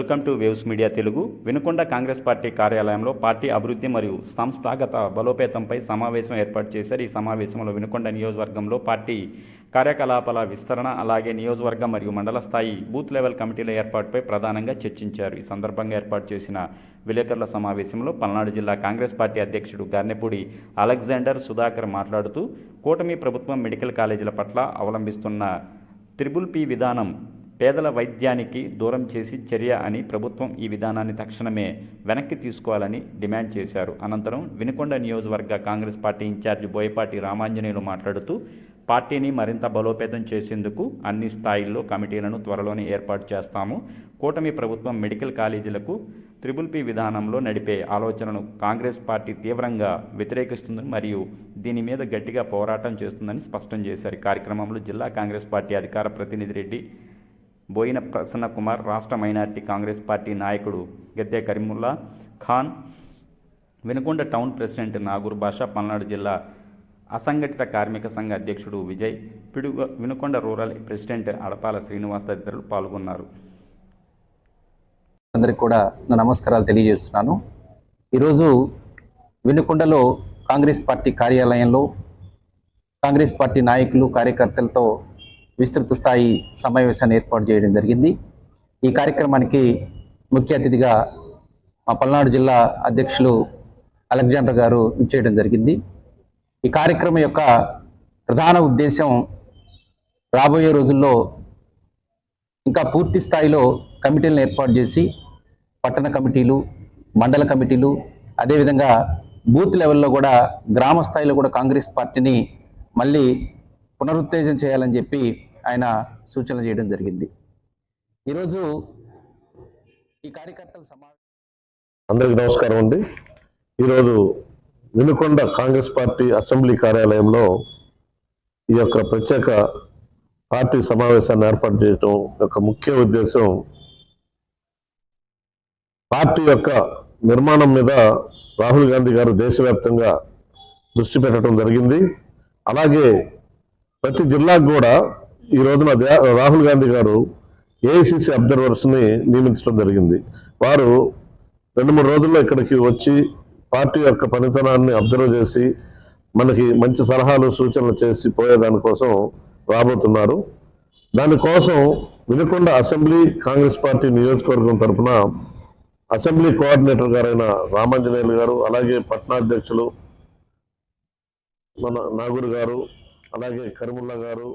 Welcome to waves media Telugu. Vinukonda Congress party కార్యాలయంలో party అభివృద్ధి మరియు సంస్థాగత బలోపేతంపై సమావేశం ఏర్పాటు చేశారు. ఈ సమావేశంలో వినుకొండ నియోజకవర్గంలో పార్టీ కార్యకలాపాల విస్తరణ అలాగే నియోజకవర్గం మరియు మండల స్థాయి బూత్ లెవెల్ కమిటీల ఏర్పాటుపై ప్రధానంగా చర్చించారు. ఈ సందర్భంగా ఏర్పాటు చేసిన విలేకరుల సమావేశంలో పల్నాడు జిల్లా కాంగ్రెస్ పార్టీ అధ్యక్షుడు గార్నెపూడి అలెగ్జాండర్ సుధాకర్ మాట్లాడుతూ కూటమి ప్రభుత్వం మెడికల్ కాలేజీల పట్ల అవలంబిస్తున్న త్రిబుల్ పి విధానం పేదల వైద్యానికి దూరం చేసి చర్య అని ప్రభుత్వం ఈ విధానాన్ని తక్షణమే వెనక్కి తీసుకోవాలని డిమాండ్ చేశారు. అనంతరం వినుకొండ నియోజకవర్గ కాంగ్రెస్ పార్టీ ఇన్ఛార్జి బోయపాటి రామాంజనేయులు మాట్లాడుతూ పార్టీని మరింత బలోపేతం చేసేందుకు అన్ని స్థాయిల్లో కమిటీలను త్వరలోనే ఏర్పాటు చేస్తాము. కూటమి ప్రభుత్వం మెడికల్ కాలేజీలకు త్రిబుల్ పి విధానంలో నడిపే ఆలోచనను కాంగ్రెస్ పార్టీ తీవ్రంగా వ్యతిరేకిస్తుందని మరియు దీని మీద గట్టిగా పోరాటం చేస్తుందని స్పష్టం చేశారు. కార్యక్రమంలో జిల్లా కాంగ్రెస్ పార్టీ అధికార ప్రతినిధి రెడ్డి బోయిన ప్రసన్న కుమార్ రాష్ట్ర మైనార్టీ కాంగ్రెస్ పార్టీ నాయకుడు గద్దె కరీముల్లా ఖాన్ వెనుకొండ టౌన్ ప్రెసిడెంట్ నాగూర్ బాషా పల్నాడు జిల్లా అసంఘటిత కార్మిక సంఘ అధ్యక్షుడు విజయ్ పిడుగు వినుకొండ రూరల్ ప్రెసిడెంట్ అడపాల శ్రీనివాస్ తదితరులు పాల్గొన్నారు. అందరికి కూడా నా నమస్కారాలు తెలియజేస్తున్నాను. ఈరోజు వినుకొండలో కాంగ్రెస్ పార్టీ కార్యాలయంలో కాంగ్రెస్ పార్టీ నాయకులు కార్యకర్తలతో విస్తృత స్థాయి సమావేశాన్ని ఏర్పాటు చేయడం జరిగింది. ఈ కార్యక్రమానికి ముఖ్య అతిథిగా మా పల్నాడు జిల్లా అధ్యక్షులు అలెగ్జాండర్ గారు ఇచ్చేయడం జరిగింది. ఈ కార్యక్రమం యొక్క ప్రధాన ఉద్దేశం రాబోయే రోజుల్లో ఇంకా పూర్తి స్థాయిలో కమిటీలను ఏర్పాటు చేసి పట్టణ కమిటీలు మండల కమిటీలు అదేవిధంగా బూత్ లెవెల్లో కూడా గ్రామ స్థాయిలో కూడా కాంగ్రెస్ పార్టీని మళ్ళీ పునరుత్తేజం చేయాలని చెప్పి ఆయన సూచనలు చేయడం జరిగింది. ఈరోజు ఈ కార్యకర్తల సమావేశం అందరికి నమస్కారం అండి. ఈరోజు వినుకొండ కాంగ్రెస్ పార్టీ అసెంబ్లీ కార్యాలయంలో ఈ యొక్క ప్రత్యేక పార్టీ సమావేశాన్ని ఏర్పాటు చేయటం యొక్క ముఖ్య ఉద్దేశం పార్టీ యొక్క నిర్మాణం మీద రాహుల్ గాంధీ గారు దేశవ్యాప్తంగా దృష్టి పెట్టడం జరిగింది. అలాగే ప్రతి జిల్లాకు కూడా ఈ రోజున రాహుల్ గాంధీ గారు ఏఐసిసి అబ్జర్వర్స్ని నియమించడం జరిగింది. వారు రెండు మూడు రోజుల్లో ఇక్కడికి వచ్చి పార్టీ యొక్క పనితనాన్ని అబ్జర్వ్ చేసి మనకి మంచి సలహాలు సూచనలు చేసి పోయేదానికోసం రాబోతున్నారు. దానికోసం వినకొండ అసెంబ్లీ కాంగ్రెస్ పార్టీ నియోజకవర్గం తరఫున అసెంబ్లీ కోఆర్డినేటర్ గారైన రామాంజనేయులు గారు అలాగే పట్నాధ్యక్షులు మన నాగూరు గారు అలాగే కరిముల్లా గారు